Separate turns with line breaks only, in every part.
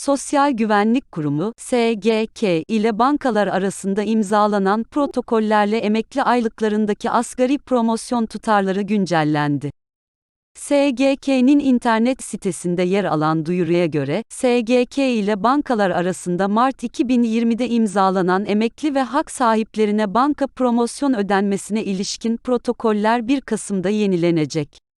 Sosyal Güvenlik Kurumu (SGK) ile bankalar arasında imzalanan protokollerle emekli aylıklarındaki asgari promosyon tutarları güncellendi. SGK'nin internet sitesinde yer alan duyuruya göre, SGK ile bankalar arasında Mart 2020'de imzalanan emekli ve hak sahiplerine banka promosyon ödenmesine ilişkin protokoller 1 Kasım'da yenilenecek.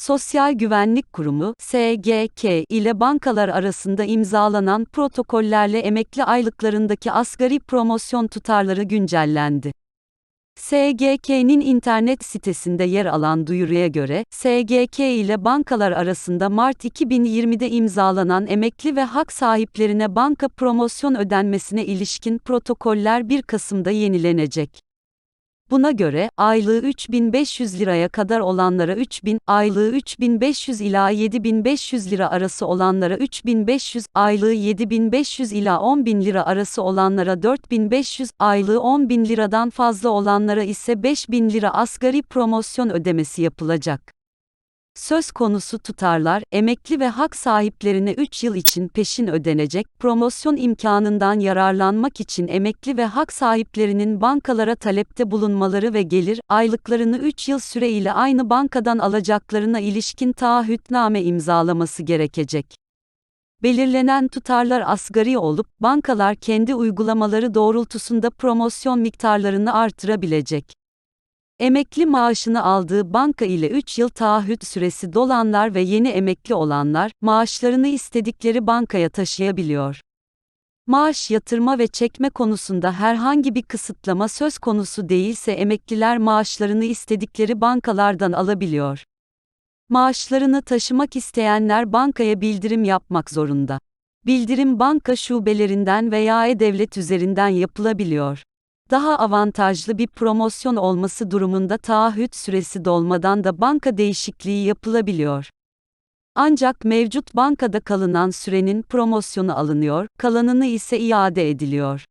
Sosyal Güvenlik Kurumu (SGK) ile bankalar arasında imzalanan protokollerle emekli aylıklarındaki asgari promosyon tutarları güncellendi. SGK'nin internet sitesinde yer alan duyuruya göre, SGK ile bankalar arasında Mart 2020'de imzalanan emekli ve hak sahiplerine banka promosyon ödenmesine ilişkin protokoller 1 Kasım'da yenilenecek. Buna göre, aylığı 3500 liraya kadar olanlara 3000, aylığı 3500 ila 7500 lira arası olanlara 3500, aylığı 7500 ila 10000 lira arası olanlara 4500, aylığı 10000 liradan fazla olanlara ise 5000 lira asgari promosyon ödemesi yapılacak. Söz konusu tutarlar, emekli ve hak sahiplerine 3 yıl için peşin ödenecek, promosyon imkanından yararlanmak için emekli ve hak sahiplerinin bankalara talepte bulunmaları ve gelir, aylıklarını 3 yıl süreyle aynı bankadan alacaklarına ilişkin taahhütname imzalaması gerekecek. Belirlenen tutarlar asgari olup, bankalar kendi uygulamaları doğrultusunda promosyon miktarlarını artırabilecek. Emekli maaşını aldığı banka ile 3 yıl taahhüt süresi dolanlar ve yeni emekli olanlar, maaşlarını istedikleri bankaya taşıyabiliyor. Maaş yatırma ve çekme konusunda herhangi bir kısıtlama söz konusu değilse emekliler maaşlarını istedikleri bankalardan alabiliyor. Maaşlarını taşımak isteyenler bankaya bildirim yapmak zorunda. Bildirim banka şubelerinden veya e-devlet üzerinden yapılabiliyor daha avantajlı bir promosyon olması durumunda taahhüt süresi dolmadan da banka değişikliği yapılabiliyor. Ancak mevcut bankada kalınan sürenin promosyonu alınıyor, kalanını ise iade ediliyor.